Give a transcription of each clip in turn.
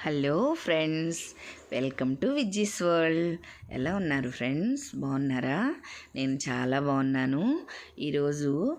Hello friends welcome to Vijji's world. ఎలా ఉన్నారు friends? బాగున్నారా? నేను చాలా బాగున్నాను. ఈరోజు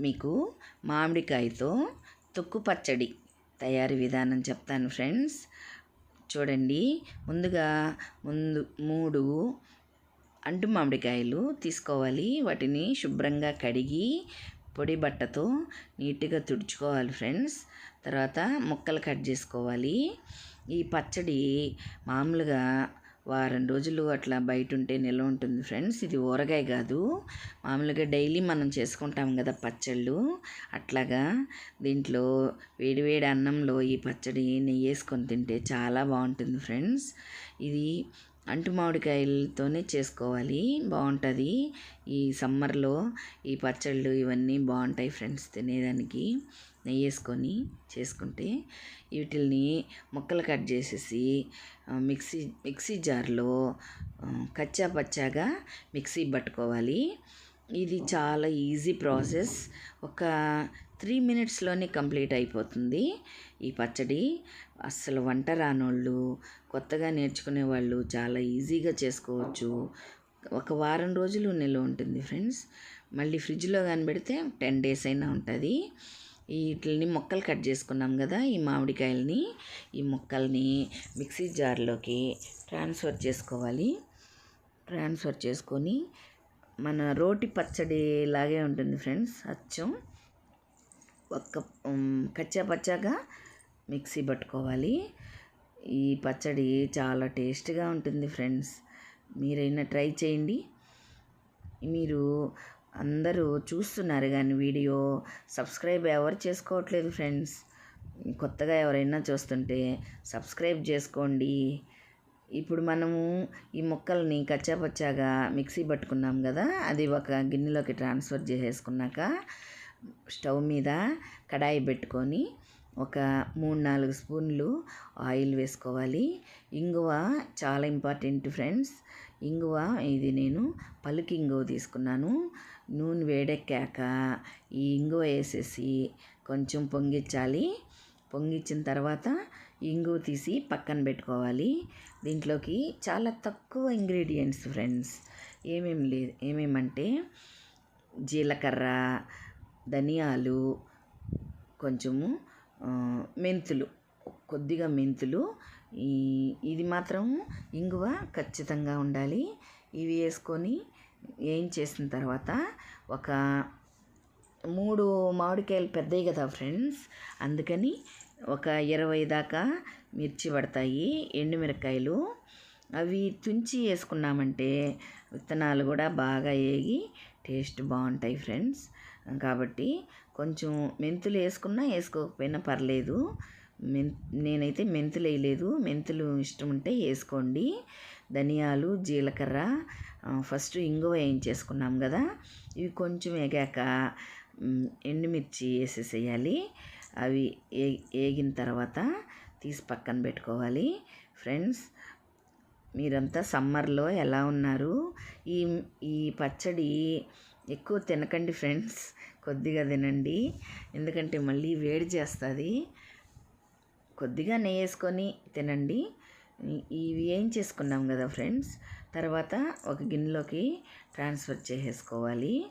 మీకు మామిడికాయతో తొక్కు పచ్చడి తయారీ విధానం చెప్తాను ఫ్రెండ్స్. చూడండి ముందుగా ముందు మూడు అంటు మామిడికాయలు తీసుకోవాలి. వాటిని శుభ్రంగా కడిగి పొడి బట్టతో నీట్గా తుడుచుకోవాలి ఫ్రెండ్స్. తర్వాత ముక్కలు కట్ చేసుకోవాలి. ఈ పచ్చడి మామూలుగా వారం రోజులు అట్లా బయట ఉంటే నిల్వ ఉంటుంది ఫ్రెండ్స్. ఇది ఊరగాయ కాదు. మామూలుగా డైలీ మనం చేసుకుంటాం కదా పచ్చళ్ళు. అట్లాగా దీంట్లో వేడివేడి అన్నంలో ఈ పచ్చడి నెయ్యి వేసుకొని తింటే చాలా బాగుంటుంది ఫ్రెండ్స్. ఇది అంటు మామిడికాయలతోనే చేసుకోవాలి. బాగుంటుంది. ఈ సమ్మర్లో ఈ పచ్చళ్ళు ఇవన్నీ బాగుంటాయి ఫ్రెండ్స్ తినేదానికి. నెయ్యి వేసుకొని చేసుకుంటే వీటిల్ని ముక్కలు కట్ చేసేసి మిక్సీ మిక్సీ జార్లో కచ్చా పచ్చాగా మిక్సీ పట్టుకోవాలి. ఇది చాలా ఈజీ ప్రాసెస్. ఒక త్రీ మినిట్స్లోనే కంప్లీట్ అయిపోతుంది ఈ పచ్చడి. అస్సలు వంట రానోళ్ళు కొత్తగా నేర్చుకునే వాళ్ళు చాలా ఈజీగా చేసుకోవచ్చు. ఒక వారం రోజులు నిల్వ ఉంటుంది ఫ్రెండ్స్. మళ్ళీ ఫ్రిడ్జ్లో కానీ పెడితే టెన్ డేస్ అయినా ఉంటుంది. వీటిని మొక్కలు కట్ చేసుకున్నాం కదా ఈ మామిడికాయలని. ఈ మొక్కల్ని మిక్సీ జార్లోకి ట్రాన్స్ఫర్ చేసుకోవాలి. ట్రాన్స్ఫర్ చేసుకొని మన రోటి పచ్చడి లాగే ఉంటుంది ఫ్రెండ్స్ అచ్చం. ఒక్క కచ్చా పచ్చాగా మిక్సీ పట్టుకోవాలి. ఈ పచ్చడి చాలా టేస్ట్గా ఉంటుంది ఫ్రెండ్స్. మీరైనా ట్రై చేయండి. మీరు అందరూ చూస్తున్నారు కానీ వీడియో సబ్స్క్రైబ్ ఎవరు చేసుకోవట్లేదు ఫ్రెండ్స్. కొత్తగా ఎవరైనా చూస్తుంటే సబ్స్క్రైబ్ చేసుకోండి. ఇప్పుడు మనము ఈ ముక్కల్ని కచ్చాపచ్చాగా మిక్సీ పట్టుకున్నాం కదా అది ఒక గిన్నెలోకి ట్రాన్స్ఫర్ చేసేసుకున్నాక స్టవ్ మీద కడాయి పెట్టుకొని ఒక మూడు నాలుగు స్పూన్లు ఆయిల్ వేసుకోవాలి. ఇంగువ చాలా ఇంపార్టెంట్ ఫ్రెండ్స్. ఇంగువ ఇది నేను పలుకి ఇంగువ తీసుకున్నాను. నూనె వేడెక్కాక ఈ ఇంగువ వేసేసి కొంచెం పొంగిచ్చాలి పొంగిచ్చిన తర్వాత ఇంగువ తీసి పక్కన పెట్టుకోవాలి. దీంట్లోకి చాలా తక్కువ ఇంగ్రీడియంట్స్ ఫ్రెండ్స్. ఏమేమి లేదు ఏమేమంటే జీలకర్ర ధనియాలు కొంచెము మెంతులు కొద్దిగా మెంతులు. ఈ ఇది మాత్రం ఇంగువ ఖచ్చితంగా ఉండాలి. ఇవి వేసుకొని ఏం చేసిన తర్వాత ఒక మూడు మామిడికాయలు పెద్దవి కదా ఫ్రెండ్స్. అందుకని ఒక ఇరవై దాకా మిర్చి పడతాయి ఎండుమిరకాయలు అవి తుంచి వేసుకున్నామంటే విత్తనాలు కూడా బాగా వేగి టేస్ట్ బాగుంటాయి ఫ్రెండ్స్. కాబట్టి కొంచెం మెంతులు వేసుకున్నా వేసుకోకపోయినా పర్లేదు. మెన్ నేనైతే మెంతులు వేయలేదు. మెంతులు ఇష్టం ఉంటే వేసుకోండి. ధనియాలు జీలకర్ర ఫస్ట్ ఇంగువ వేయించేసుకున్నాం కదా. ఇవి కొంచెం ఎగాక ఎండుమిర్చి వేసేసేయాలి. అవి ఏ వేగిన తర్వాత తీసి పక్కన పెట్టుకోవాలి. ఫ్రెండ్స్ మీరంతా సమ్మర్లో ఎలా ఉన్నారు? ఈ ఈ పచ్చడి ఎక్కువ తినకండి ఫ్రెండ్స్ కొద్దిగా తినండి. ఎందుకంటే మళ్ళీ వేడి చేస్తుంది. కొద్దిగా నెయ్యి వేసుకొని తినండి. ఇవి ఏం చేసుకున్నాం కదా ఫ్రెండ్స్? తర్వాత ఒక గిన్నెలోకి ట్రాన్స్ఫర్ చేసేసుకోవాలి.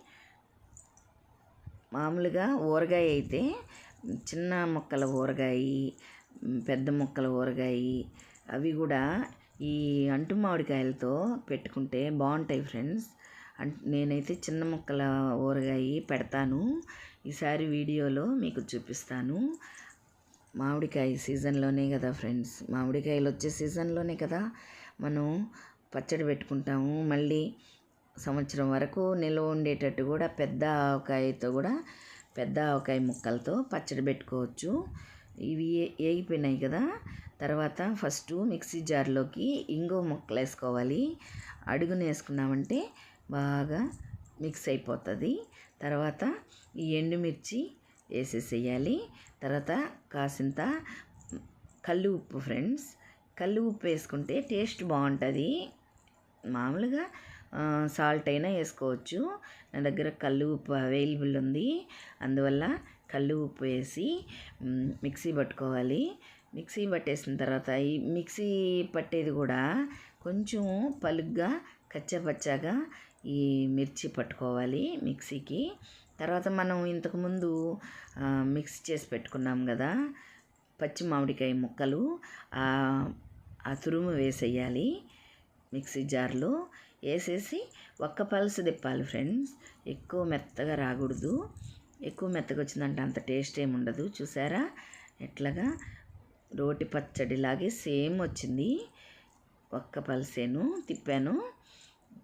మామూలుగా ఊరగాయ అయితే చిన్న మొక్కల ఊరగాయ పెద్ద మొక్కల ఊరగాయ అవి కూడా ఈ అంటు మామిడికాయలతో పెట్టుకుంటే బాగుంటాయి ఫ్రెండ్స్. అంట్ నేనైతే చిన్న మొక్కల ఊరగాయ పెడతాను. ఈసారి వీడియోలో మీకు చూపిస్తాను. మామిడికాయ సీజన్లోనే కదా ఫ్రెండ్స్. మామిడికాయలు వచ్చే సీజన్లోనే కదా మనం పచ్చడి పెట్టుకుంటాము. మళ్ళీ సంవత్సరం వరకు నిల్వ ఉండేటట్టు కూడా పెద్ద ఆవకాయతో కూడా పెద్ద ఆవకాయ ముక్కలతో పచ్చడి పెట్టుకోవచ్చు. ఇవి వేగిపోయినాయి కదా. తర్వాత ఫస్ట్ మిక్సీ జార్లోకి ఇంగో ముక్కలు వేసుకోవాలి. అడుగున వేసుకున్నామంటే బాగా మిక్స్ అయిపోతుంది. తర్వాత ఈ ఎండుమిర్చి వేసేసేయాలి. తర్వాత కాసింత కళ్ళు ఉప్పు ఫ్రెండ్స్. కళ్ళు ఉప్పు వేసుకుంటే టేస్ట్ బాగుంటుంది. మామూలుగా సాల్ట్ అయినా వేసుకోవచ్చు. నా దగ్గర కళ్ళు ఉప్పు అవైలబుల్ ఉంది. అందువల్ల కళ్ళు ఉప్పు వేసి మిక్సీ పట్టుకోవాలి. మిక్సీ పట్టేసిన తర్వాత ఈ మిక్సీ పట్టేది కూడా కొంచెం పలుగ్గా కచ్చపచ్చగా ఈ మిర్చి పట్టుకోవాలి మిక్సీకి. తర్వాత మనం ఇంతకుముందు మిక్స్ చేసి పెట్టుకున్నాం కదా పచ్చి మామిడికాయ ముక్కలు. ఆ తురుము వేసేయాలి మిక్సీ జార్లో. వేసేసి ఒక్క పల్స్ తిప్పాలి ఫ్రెండ్స్. ఎక్కువ మెత్తగా రాకూడదు. ఎక్కువ మెత్తగా వచ్చిందంటే అంత టేస్ట్ ఏమి ఉండదు. చూసారా? ఎట్లాగా? రోటి పచ్చడిలాగే సేమ్ వచ్చింది. ఒక్క పలసేను తిప్పాను.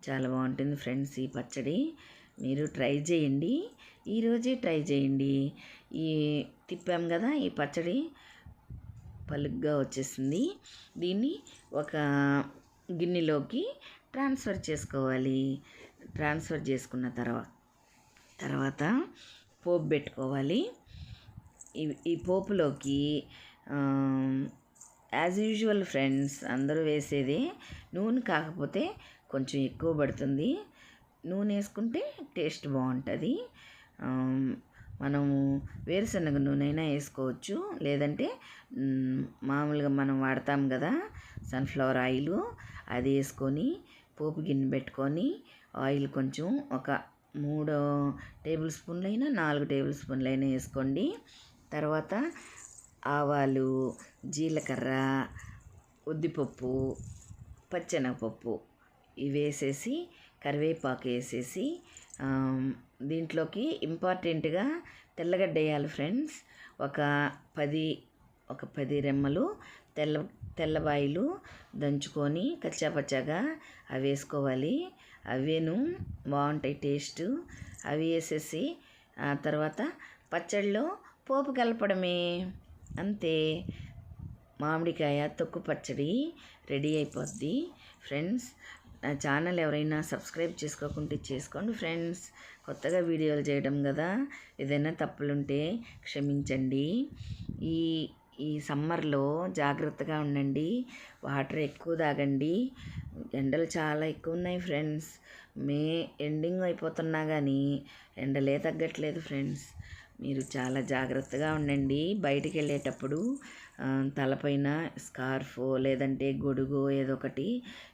చాలా బాగుంటుంది ఫ్రెండ్స్ ఈ పచ్చడి. మీరు ట్రై చేయండి. ఈరోజే ట్రై చేయండి. ఈ తిప్పాం కదా ఈ పచ్చడి. పలుగ్గా వచ్చేసింది. దీన్ని ఒక గిన్నెలోకి ట్రాన్స్ఫర్ చేసుకోవాలి. ట్రాన్స్ఫర్ చేసుకున్న తర్వాత తర్వాత పోపు పెట్టుకోవాలి. ఈ ఈ పోపులోకి యాజ్ యూజువల్ ఫ్రెండ్స్ అందరూ వేసేది నూనె కాకపోతే కొంచెం ఎక్కువ పడుతుంది. నూనె వేసుకుంటే టేస్ట్ బాగుంటుంది. మనము వేరుశనగ నూనె అయినా వేసుకోవచ్చు. లేదంటే మామూలుగా మనం వాడతాం కదా సన్ఫ్లవర్ ఆయిల్ అది వేసుకొని పోపు గిన్నె పెట్టుకొని ఆయిల్ కొంచెం ఒక మూడు టేబుల్ స్పూన్లు నాలుగు టేబుల్ స్పూన్లైనా వేసుకోండి. తర్వాత ఆవాలు జీలకర్ర ఉద్దిపప్పు పచ్చెనగపప్పు ఇవి వేసేసి కరివేపాకు వేసేసి దీంట్లోకి ఇంపార్టెంట్గా తెల్లగడ్డ వేయాలి ఫ్రెండ్స్. ఒక పది ఒక పది రెమ్మలు తెల్ల తెల్లబాయిలు దంచుకొని కచ్చాపచ్చాగా అవి వేసుకోవాలి. అవేను బాగుంటాయి టేస్ట్. అవి వేసేసి ఆ తర్వాత పచ్చడిలో పోపు కలపడమే. అంతే. మామిడికాయ తొక్కు పచ్చడి రెడీ అయిపోద్ది. ఫ్రెండ్స్ నా ఛానల్ ఎవరైనా సబ్స్క్రైబ్ చేసుకోకుంటే చేసుకోండి ఫ్రెండ్స్. కొత్తగా వీడియోలు చేయడం కదా ఏదైనా తప్పులుంటే క్షమించండి. ఈ ఈ సమ్మర్లో జాగ్రత్తగా ఉండండి వాటర్ ఎక్కువ తాగండి. ఎండలు చాలా ఎక్కువ ఉన్నాయి ఫ్రెండ్స్. మే ఎండింగ్ అయిపోతున్నా కానీ ఎండలే తగ్గట్లేదు ఫ్రెండ్స్. మీరు చాలా జాగ్రత్తగా ఉండండి. బయటికి వెళ్ళేటప్పుడు తలపైన స్కార్ఫ్ లేదంటే గొడుగు ఏదో ఒకటి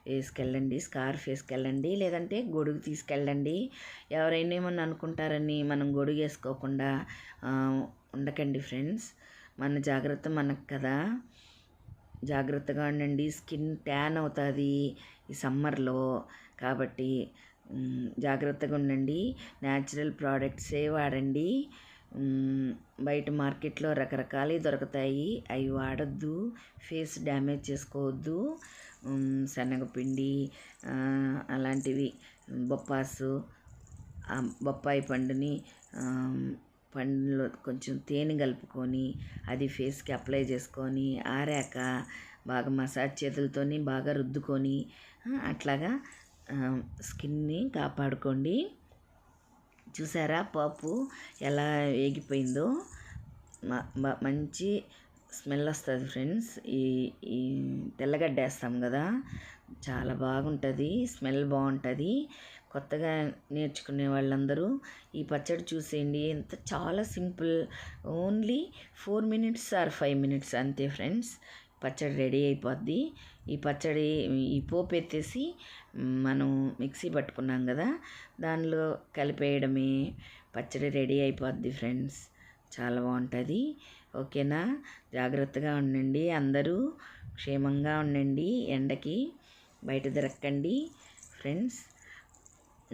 వేసుకెళ్ళండి. స్కార్ఫ్ వేసుకెళ్ళండి. లేదంటే గొడుగు తీసుకెళ్ళండి. ఎవరైనా ఏమన్నా అనుకుంటారని మనం గొడుగు వేసుకోకుండా ఉండకండి ఫ్రెండ్స్. మన జాగ్రత్త మనకు కదా. జాగ్రత్తగా ఉండండి. స్కిన్ ట్యాన్ అవుతుంది ఈ సమ్మర్లో కాబట్టి జాగ్రత్తగా ఉండండి. న్యాచురల్ ప్రోడక్ట్సే వాడండి. బయట మార్కెట్లో రకరకాలవి దొరుకుతాయి. అవి వాడద్దు. ఫేస్ డ్యామేజ్ చేసుకోవద్దు. శనగపిండి అలాంటివి. బొప్పాసు బొప్పాయి పండుని పండులో కొంచెం తేనె కలుపుకొని అది ఫేస్కి అప్లై చేసుకొని ఆరాక బాగా మసాజ్ చేతులతోని బాగా రుద్దుకొని అట్లాగా స్కిన్ని కాపాడుకోండి. చూసారా పప్పు ఎలా వేగిపోయిందో? మంచి స్మెల్ వస్తుంది ఫ్రెండ్స్. ఈ ఈ తెల్లగడ్డ వేస్తాం కదా చాలా బాగుంటుంది స్మెల్ బాగుంటుంది. కొత్తగా నేర్చుకునే వాళ్ళందరూ ఈ పచ్చడి చూసేయండి. ఎంత చాలా simple only four minutes or five minutes అంతే ఫ్రెండ్స్. పచ్చడి రెడీ అయిపోద్ది. ఈ పచ్చడి ఈ పోపు ఎత్తేసి మనం మిక్సీ పట్టుకున్నాం కదా దానిలో కలిపేయడమే పచ్చడి రెడీ అయిపోద్ది ఫ్రెండ్స్. చాలా బాగుంటుంది. ఓకేనా? జాగ్రత్తగా ఉండండి అందరూ. క్షేమంగా ఉండండి. ఎండకి బయట దొరకండి ఫ్రెండ్స్.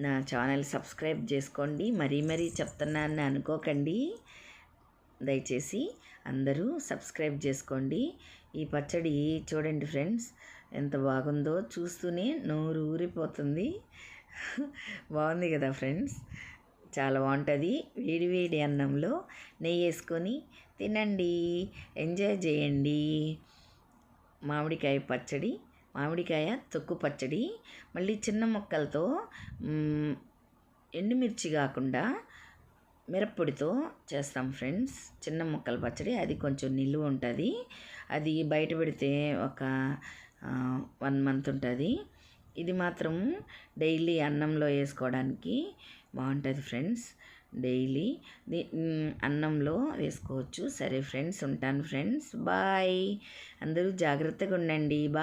నా ఛానల్ సబ్స్క్రైబ్ చేసుకోండి. మరీ మరీ చెప్తున్నానని అనుకోకండి. దయచేసి అందరూ సబ్స్క్రైబ్ చేసుకోండి. ఈ పచ్చడి చూడండి ఫ్రెండ్స్ ఎంత బాగుందో చూస్తూనే నోరు ఊరిపోతుంది. బాగుంది కదా ఫ్రెండ్స్? చాలా బాగుంటుంది. వేడి వేడి అన్నంలో నెయ్యి వేసుకొని తినండి. ఎంజాయ్ చేయండి. మామిడికాయ పచ్చడి మామిడికాయ తొక్కు పచ్చడి మళ్ళీ చిన్న మొక్కలతో ఎండుమిర్చి కాకుండా మిరప్పొడితో చేస్తాం ఫ్రెండ్స్. చిన్న ముక్కల పచ్చడి అది కొంచెం నిలువ ఉంటుంది. అది బయట పెడితే ఒక వన్ మంత్ ఉంటుంది. ఇది మాత్రం డైలీ అన్నంలో వేసుకోవడానికి బాగుంటుంది ఫ్రెండ్స్. డైలీ అన్నంలో వేసుకోవచ్చు. సరే ఫ్రెండ్స్ ఉంటాను ఫ్రెండ్స్. బాయ్. అందరూ జాగ్రత్తగా ఉండండి. బాయ్.